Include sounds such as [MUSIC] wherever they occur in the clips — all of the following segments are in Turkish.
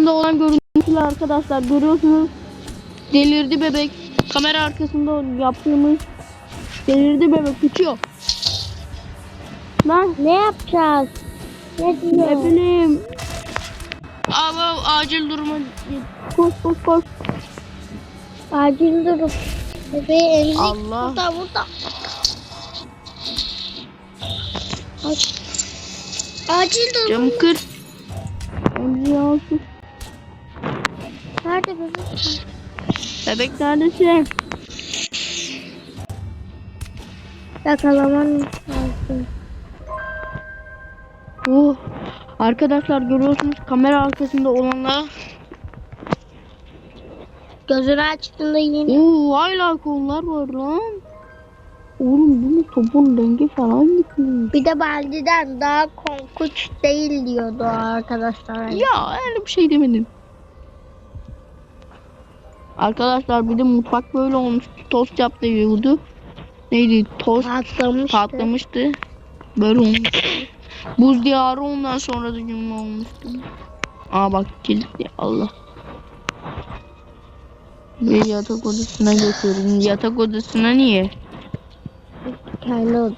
arkasında olan görüntüler arkadaşlar görüyorsunuz. Delirdi bebek. Kamera arkasında yaptığımız delirdi bebek uçuyor. Lan Ne yapacağız? Ne ne diyor? bileyim. Abi acil duruma koş koş koş. Acil durum. Bebeği emzik Allah. burada burada. Ac- Acil durum. Camı kır. Emziği alsın. Nerede bebek? Bebek neredesin? Yakalaman lazım. Oh. Arkadaşlar görüyorsunuz kamera arkasında olanlar. Gözünü açtığında yine. Oo hala kollar var lan. Oğlum bu ne topun rengi falan gitmiş. Bir de Baldi'den daha korkunç değil diyordu arkadaşlar. Ya öyle bir şey demedim. Arkadaşlar bir de mutfak böyle olmuş. Tost yaptı yiyordu. Neydi? Tost Patlamıştı. patlamıştı. Böyle olmuş. Buz diyarı ondan sonra da cümle olmuştu. Aa bak kilitli Allah. Ve yatak odasına götürdüm. Yatak odasına niye? Kendi odası.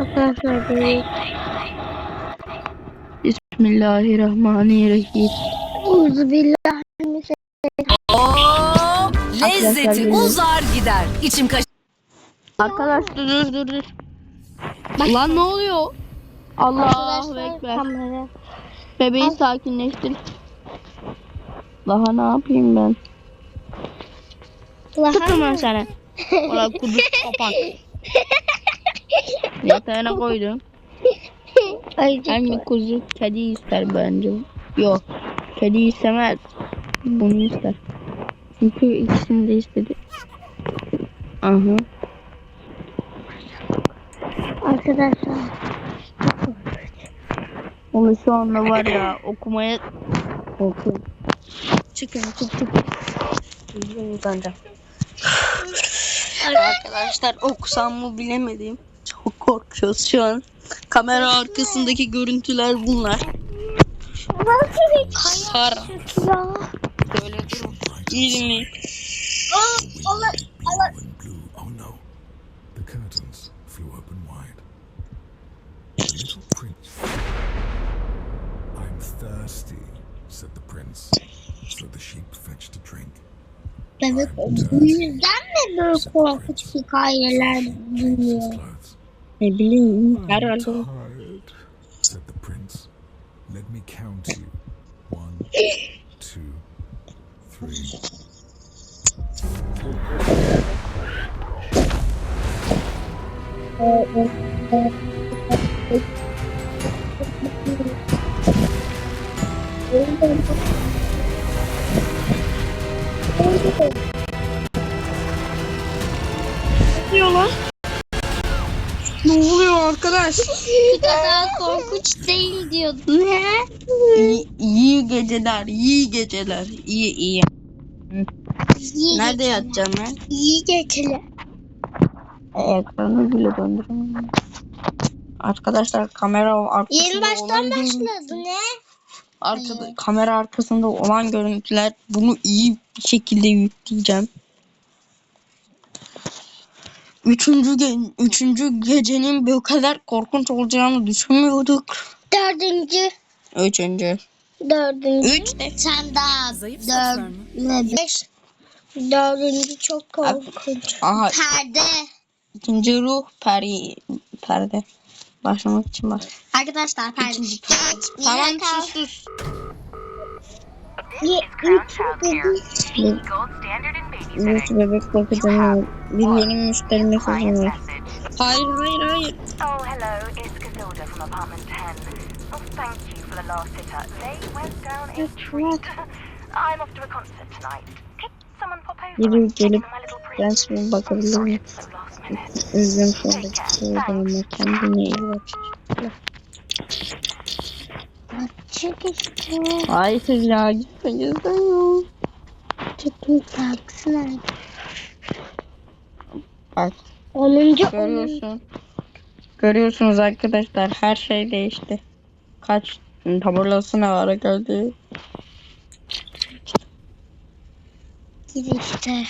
Arkadaşlar böyle. Bismillahirrahmanirrahim. Uzbillah. Geliyor. uzar gider. İçim kaç. Arkadaşlar dur dur dur. Lan ne oluyor? Allahu Ekber. kamera. Bebeği sakinleştir. Daha ne yapayım ben? Tuttum ben seni. [LAUGHS] Ola kuduz kapan. Yatağına koydum. Hangi kuzu kedi ister bence. Yok. Kedi istemez. Bunu ister. Çünkü ikisini de istedi. Aha. Arkadaşlar. Onu şu anda var ya okumaya oku. Çıkın çık çık. Arkadaşlar okusam mı bilemedim. Çok korkuyoruz şu an. Kamera arkasındaki görüntüler bunlar. Sara. Ya? Böyle durun. İyi dinleyin. Allah Allah. Oh no, the curtains flew open wide. The little prince. I'm thirsty, said the prince. So the sheep fetched a drink. Bebek bu yüzden mi böyle korkunç hikayeler dinliyor? Clothes. Ne bileyim herhalde. Tired, said the prince. Let me count you. One, [LAUGHS] two, three. Ne oluyor arkadaş? Bu kadar korkunç değil diyordun he? İyi, iyi geceler, iyi geceler. İyi iyi. İyi Nerede yatacağım ben? İyi geceler. Ekranı bile döndüremiyorum. Arkadaşlar kamera arkasında Yeni olan baştan başladı ne? arkada, kamera arkasında olan görüntüler bunu iyi bir şekilde yükleyeceğim. Üçüncü, ge- üçüncü gecenin bu kadar korkunç olacağını düşünmüyorduk. Dördüncü. Üçüncü. Dördüncü. Üç. Sen daha Zayıf dört. beş. Dördüncü çok korkunç. Aha Perde. ikinci ruh peri, perde. Başlamak için bak. Arkadaşlar perde. İkinci bir Tamam dakika. sus sus. Üç bebek bakacağım. Bir yeni müşteri mesajı var. Hayır hayır hayır. Oh, hello, it's Casilda from apartment 10. Oh, thank you for the last sitter. They went down a treat. [LAUGHS] I'm off to a concert tonight. Biri gelip ben şimdi bakabilir miyim? So last minute. Üzgün sonraki programda kendine iyi bak. Çık işte. Hayır ya gitmek istemiyorum. Çıkın taksana. Bak Onuncu. görüyorsun. Görüyorsunuz arkadaşlar her şey değişti. Kaç Tablolasına ara geldi. Girişte.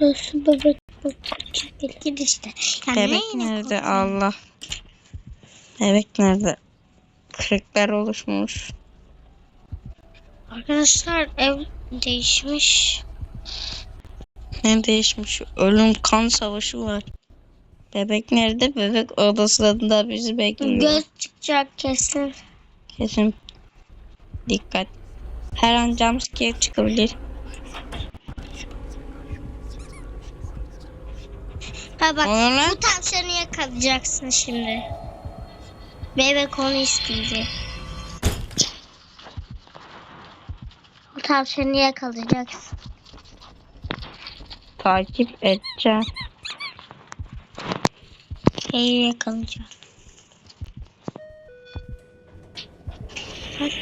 Burası bebek küçük girişte. Yani Bebek nerede? korkuyorsun? Allah. Bebek nerede? Kırıklar oluşmuş. Arkadaşlar ev değişmiş. Ne değişmiş? Ölüm kan savaşı var. Bebek nerede? Bebek odasında bizi bekliyor. Göz çıkacak kesin. Kesin. Dikkat. Her an jumpscare çıkabilir. Ha bak Ona bu tavşanı yakalayacaksın şimdi. Bebek onu isteyecek. Bu tavşanı yakalayacaksın. Takip edeceğim. Neyi yakalayacağım? Bak.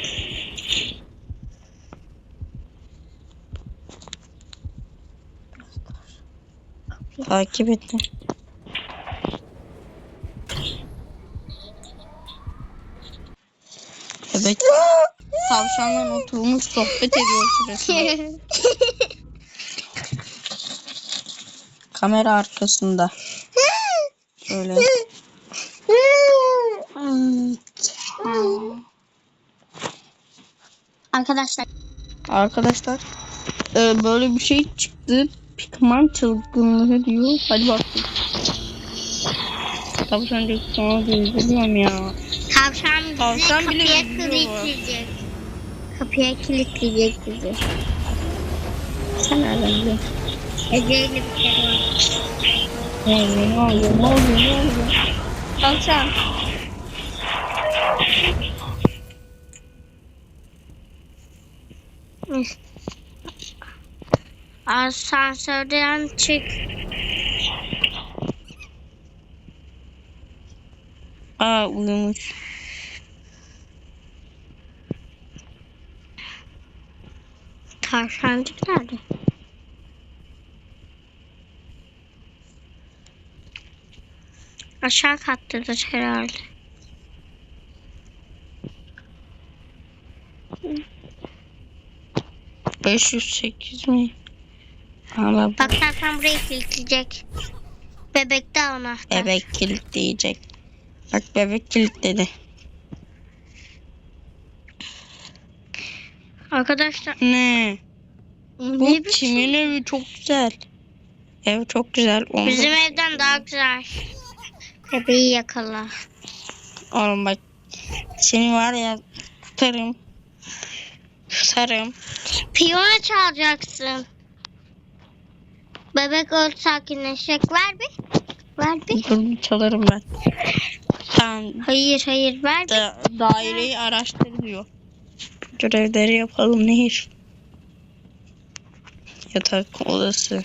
Takip edin. Bebek tavşanla oturmuş sohbet ediyor sırasında. Kamera arkasında. Şöyle. Arkadaşlar Arkadaşlar e, böyle bir şey çıktı. Pikman çılgınlığı diyor. Hadi bakalım. Tavşan diyor sana diyor üzülüyorum ya. tavşan bizi Tavşan bile kapıya kilitleyecek. Kapıya kilitleyecek bizi. Sen nereden biliyorsun? Ece'yle bir var. Ne oluyor ne oluyor ne oluyor ne oluyor? Tavşan. Asansörden çık. Aa uyumuş. Tavşancık nerede? Aşağı kattadır herhalde. Beş yüz sekiz mi? Ama Bak tavşan burayı kilitleyecek. Bebek de ona. bebek kilitleyecek. Bak bebek kilitledi. Arkadaşlar Ne? bu ne kimin evi çok güzel. Ev çok güzel. Onu Bizim evden daha güzel. Bebeği yakala. Oğlum bak. Seni var ya tutarım. Tutarım. Piyano çalacaksın. Bebek öl sakinleşecek. Ver bir. Ver bir. Dur bir çalarım ben. Tamam. Hayır hayır ver bir. Da, daireyi araştır diyor. Görevleri yapalım nehir. Yatak odası.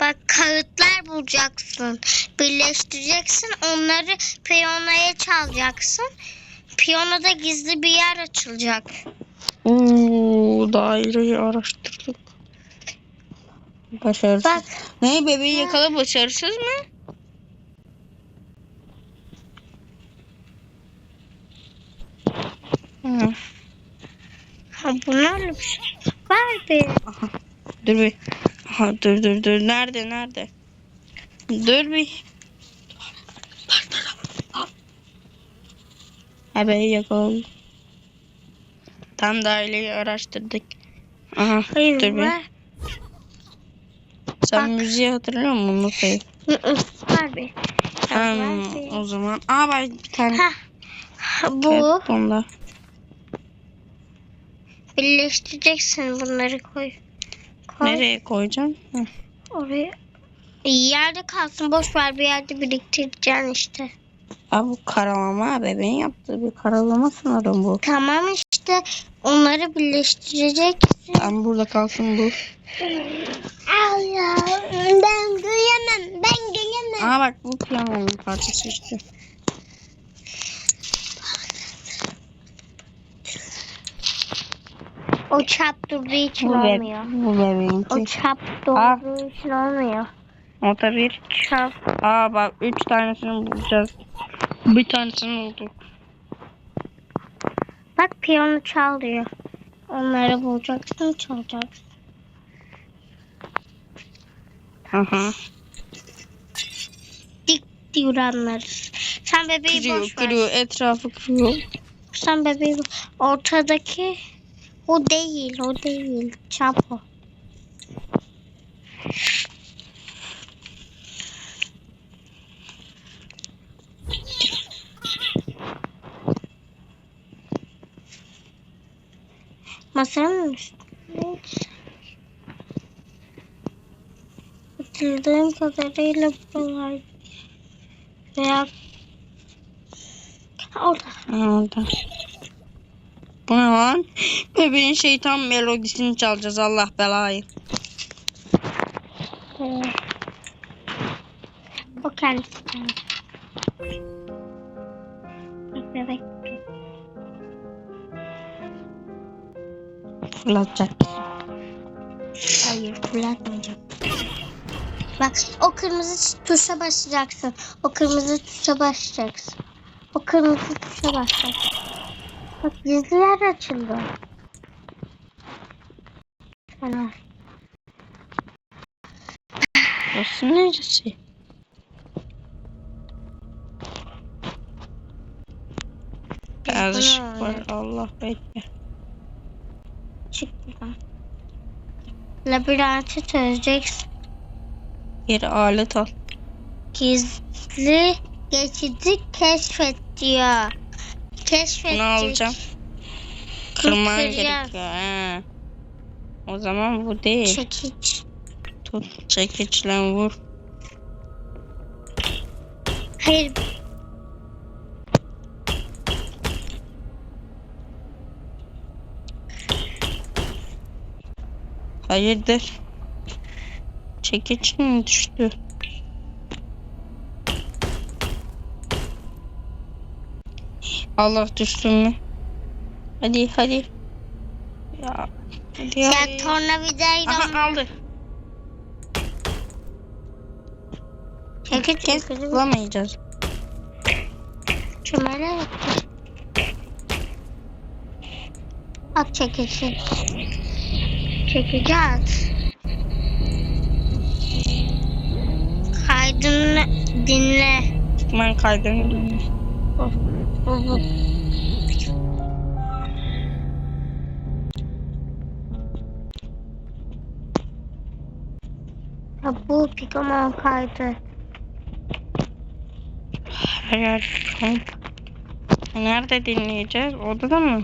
Bak kağıtlar bulacaksın. Birleştireceksin. Onları piyanoya çalacaksın. Piyanoda gizli bir yer açılacak. Oo, daireyi araştırdık. Başarısız. Bak Ne bebeği yakala başarısız mı? Hı. ha, bunlarla bir şey. Bir. Dur bir. Aha, dur dur dur. Nerede nerede? Dur bir. Bebeği yakaladım. Tam daireyi araştırdık. Aha, Hayır dur bir. Sen Bak. müziği hatırlıyor musun? Nasıl? Ver bir. o zaman. Aa ben bir tane. Ha, bu. Bunda. Birleştireceksin bunları koy. Koy Nereye koyacağım? Hı. oraya. Yerde kalsın boş ver bir yerde biriktireceksin işte. Aa, bu karalama bebeğin yaptığı bir karalama sanırım bu. Tamam işte onları birleştireceksin. Tam burada kalsın bu. Allah ben gülemem ben gülemem. Aa bak bu piyanonun parçası işte. O çap durduğu için Bu, be olmuyor. bu bebeğin. O çap durduğu için olmuyor. O da bir. Çal. Aa bak üç tanesini bulacağız. Bir tanesini bulduk. Bak piyano çal diyor. Onları bulacaksın çalacaksın. Aha. Dik duranlar. Sen bebeği Kırıyor boş ver. kırıyor etrafı kırıyor. Sen bebeği ortadaki o değil o değil. Çap Masanın üstünde. Hatırladığım kadarıyla buralar veya orada. Orada. Bu ne lan? Bebeğin şeytan melodisini çalacağız Allah belayı. Ee, o kendisi. Fırlatacak. Hayır fırlatmayacağım. Bak o kırmızı tuşa basacaksın. O kırmızı tuşa basacaksın. O kırmızı tuşa basacaksın. Bak gizli yer açıldı. Fena. Burası neresi? Ne var. Allah bekle. Çık buradan. Labirenti çözeceksin. Geri alet al. Gizli geçidi keşfet diyor. Keşfet Bunu alacağım. Kırman gerekiyor. He. O zaman bu değil. Çekiç. Tut çekiçle vur. Hayır. Hayırdır? Çekiç mi düştü? Allah düştü mü? Hadi hadi. Ya. Hadi Sen hadi. tornavidayla Aha aldı. çekiç çekici bulamayacağız. çömele yaptı. At çekici. At. Kaydını dinle. Ben kaydını dinliyorum. Hı hı. Ya bu Pokemon kaydı. Komp. Nerede dinleyeceğiz? Odada mı?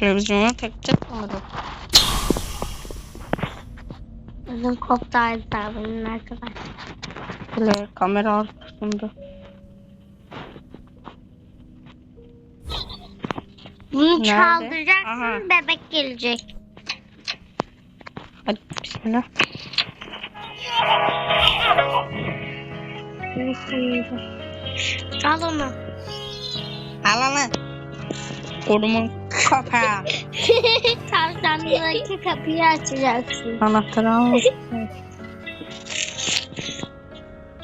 Televizyona takacak mı? orada? Bizim koptaydı abinin arkadaş. Böyle kamera arkasında. Bunu Nerede? çaldıracaksın Aha. bebek gelecek. Hadi bismillah. Al onu. Al al. Kodumun kapağı. [LAUGHS] Tavşandaki kapıyı açacaksın. Anahtarı al. [LAUGHS]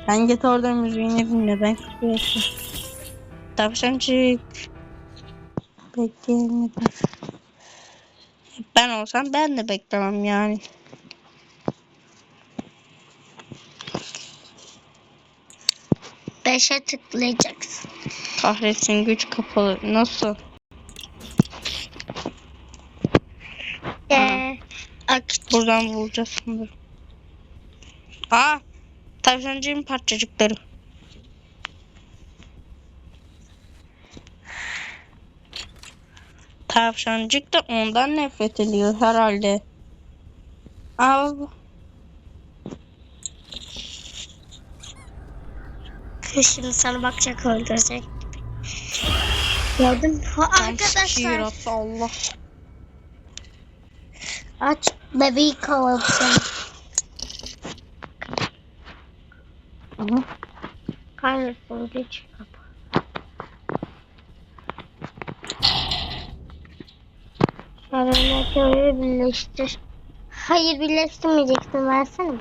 Sen git orada müziğini dinle. Ben kapıyorsun. Tavşancık. Bekleyelim. Ben olsam ben de beklemem yani. Beşe tıklayacaksın. Kahretsin güç kapalı. Nasıl? Ee, ak Buradan bulacağız sanırım. Aa! Tavşancığın parçacıkları. Tavşancık da ondan nefret ediyor herhalde. Aa, şimdi sana bakacak öldürecek. Gördün mü? Arkadaşlar Allah. aç bebeği kovaladı seni. Aha. Kahretsin geç kapı. Sarılaköylü birleştir. Hayır birleştirmeyeceksin versene.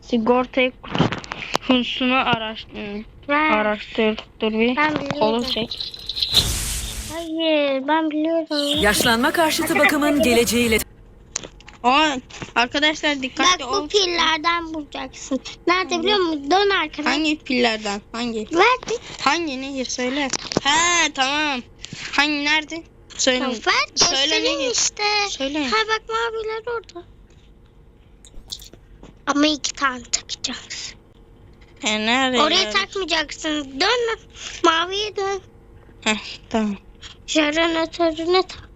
Sigortayı kutusunu araştır. Ver. Araştır. Dur bir. Ben biliyorum. Kolu çek. Hayır ben biliyorum. Yaşlanma karşıtı bakımın geleceğiyle Aa, arkadaşlar dikkatli Bak bu ol. pillerden bulacaksın. Nerede biliyor musun? Dön arkana. Hangi pillerden? Hangi? Bir. Hangi nehir söyle. He tamam. Hangi nerede? Söyle. Ver Söyle nehir. işte. Söyle. Ha bak maviler orada. Ama iki tane takacaksın. He nerede? Oraya takmayacaksın. Dön. Maviye dön. Heh, tamam. Jeneratörüne tak.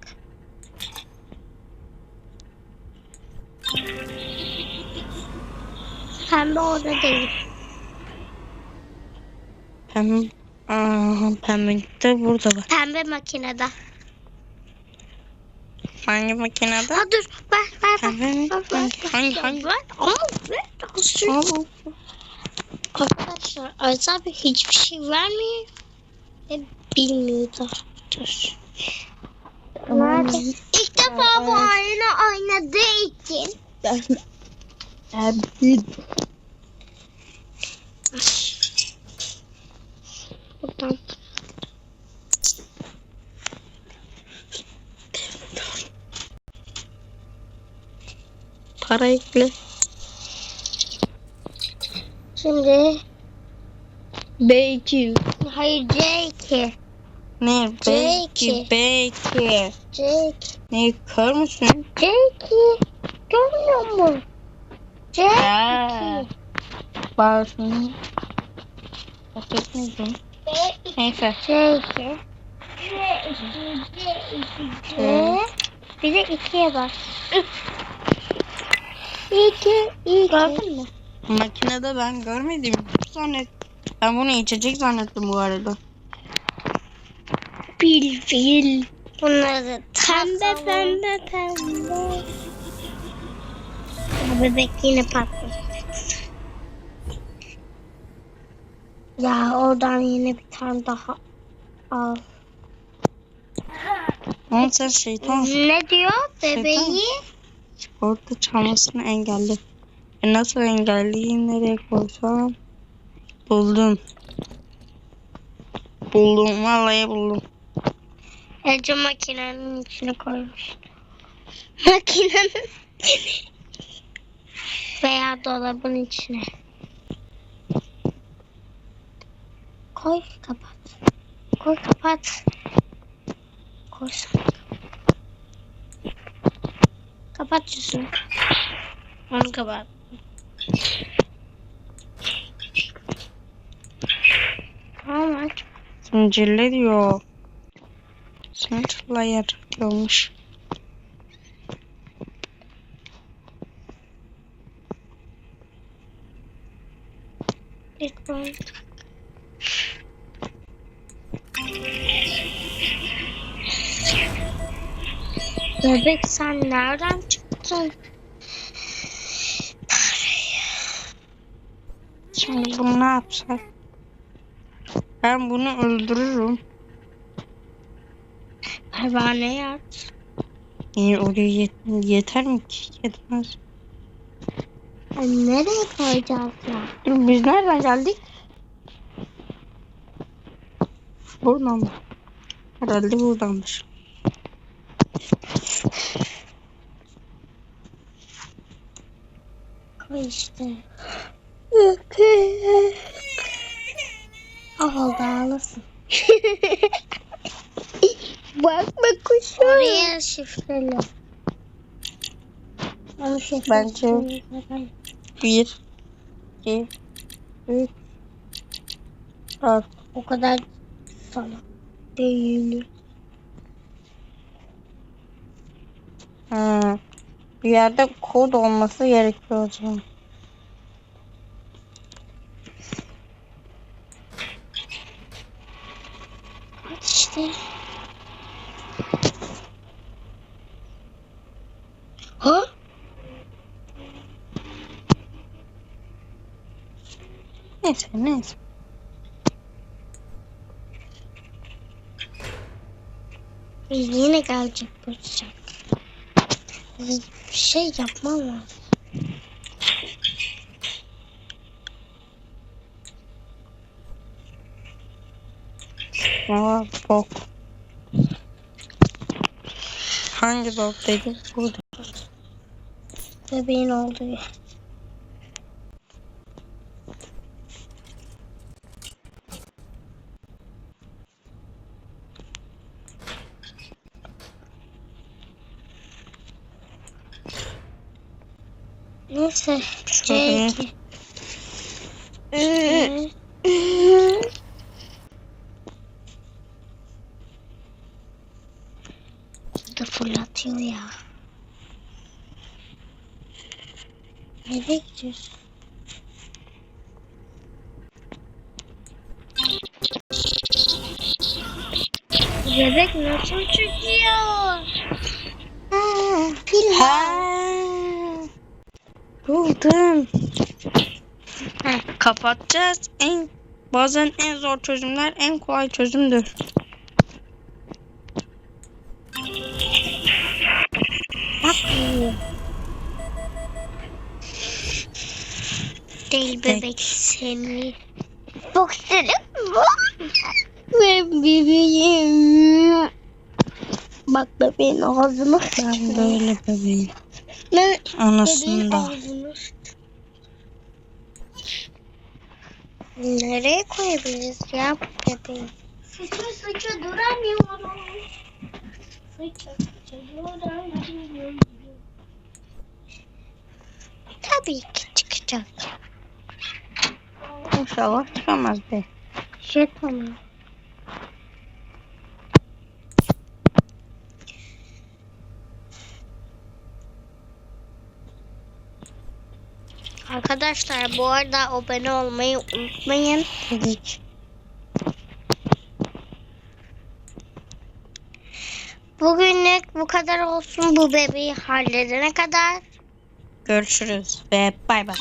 Pembe orada değil. Pembe, Aa, pembe de burada var. Pembe makinede. Hangi makinede? Ha dur ver ver Pembe ver. mi? ver, ver, Hangi- hangi- hangi? Ver ama ver. Aa, Arkadaşlar Aziz abi hiçbir şey vermiyor. Ve bilmiyordu. Dur. Nerede? İlk defa bu oyunu oynadığı için. Buradan. Para ekle. Şimdi B2. hayır C2. Ne? C2. B2. B2. C2. Ne kör müsün? C2. Musun? C2. Ha. Bağırsın. Fark etmedim. Neyse. C2. C. Bir de ikiye bas. İki. İki. Gördün mü? Makinede ben görmedim. Zannet. Ben bunu içecek zannettim bu arada. Fil fil. Bunları pembe pembe pembe. Bebek yine patladı. Ya oradan yine bir tane daha al. Ama sen şeytan Ne diyor bebeği? orada çalmasını engelle. E nasıl engelleyeyim nereye koysam? Buldum. Buldum vallahi buldum. Ece makinenin içine koymuş. Makinenin veya dolabın içine. Koy kapat. Koy kapat. Koy sana. Kapat yüzünü. Onu kapat. Tamam aç. Zincirle diyor. Zincirle yer Lütfen. Bebek sen nereden çıktın? Şimdi bunu ne yapsak? Ben bunu öldürürüm. Pervaneye at. İyi oraya yet- yeter mi ki? Yetmez. Ay, nereye koyacağız ya? Biz nereden geldik? Buradan mı? Herhalde buradanmış. Koy işte. Al da alırsın. Bakma kuşum. Oraya şifreli. Onu şifreli. Bence- Bir, iki, üç, dört. O kadar sana değil. Ha. Bir yerde kod olması gerekiyor zaman. İşte. Ha? Neyse neyse. Yine gelecek bulacak. Bir şey yapmam lazım. Aa bok. Hangi bok dedi? Burada. Bebeğin olduğu yer. Neyse. C2. da fırlatıyor ya. Nereye gidiyorsun? Bebek nasıl çıkıyor? Ha, pil Ha. Buldum. Heh. Kapatacağız. En bazen en zor çözümler en kolay çözümdür. Bak bu. Değil bebek seni. Bak seni. Ben bebeğim. Bak bebeğin ağzını. Ben böyle bebeğim. Bebeğin Anasında. Nereye koyabiliriz ya bu bebeği? Sıçı sıçı duramıyorum. Sıçı sıçı duramıyorum. Tabii ki çıkacak. İnşallah çıkamaz be. Şey. Arkadaşlar bu arada abone olmayı unutmayın. Ki. Bugünlük bu kadar olsun bu bebeği halledene kadar. Görüşürüz ve bay bay.